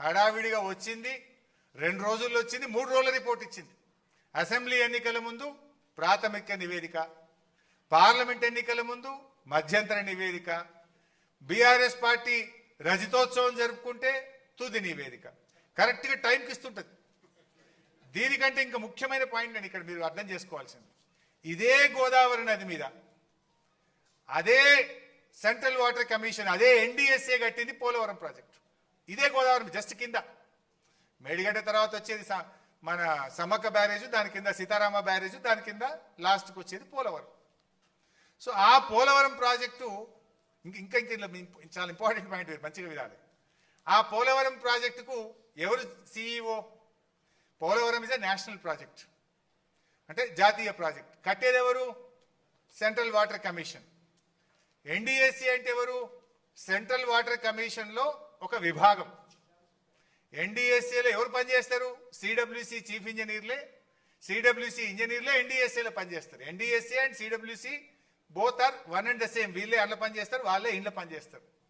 హడావిడిగా వచ్చింది రెండు రోజుల్లో వచ్చింది మూడు రోజుల రిపోర్ట్ ఇచ్చింది. అసెంబ్లీ ఎన్నికల ముందు ప్రాథమిక నివేదిక పార్లమెంట్ ఎన్నికల ముందు మధ్యంతర నివేదిక బీఆర్ఎస్ పార్టీ రజతోత్సవం జరుపుకుంటే తుది నివేదిక. కరెక్ట్గా టైంకి ఇస్తుంటుంది. దీనికంటే ఇంకా ముఖ్యమైన పాయింట్ నేను ఇక్కడ మీరు అర్థం చేసుకోవాల్సింది. ఇదే గోదావరి నది మీద అదే సెంట్రల్ వాటర్ కమిషన్ అదే ఎన్డీఎస్ఏ కట్టింది పోలవరం ప్రాజెక్టు. ఇదే గోదావరి జస్ట్ కింద. మేడిగడ్డ తర్వాత వచ్చేది స- మన సమ్మక్క బ్యారేజ్ దాని కింద సీతారామ బ్యారేజ్ దాని కింద లాస్ట్కి వచ్చేది పోలవరం. సో ఆ పోలవరం ప్రాజెక్టు ఇంకా ఇంకా చాలా ఇంపార్టెంట్ పాయింట్ మంచిగా వినాలి. ఆ పోలవరం ప్రాజెక్టుకు ఎవరు CEO Polavaram is a national project అంటే జాతీయ ప్రాజెక్ట్. కట్టేది ఎవరు? సెంట్రల్ వాటర్ కమిషన్ ఎన్డీఎస్సీ అంటే ఎవరు? సెంట్రల్ వాటర్ కమిషన్లో ఒక విభాగం. ఎన్డీఎస్సీలో ఎవరు పనిచేస్తారు? సిడబ్ల్యూసి చీఫ్ ఇంజనీర్లే సిడబ్ల్యూసి ఇంజనీర్లే ఎన్డీఎస్సీలో పనిచేస్తారు. NDSC and CWC both are one and the same. వీళ్ళే అట్లా పనిచేస్తారు వాళ్ళే ఇంట్లో పనిచేస్తారు.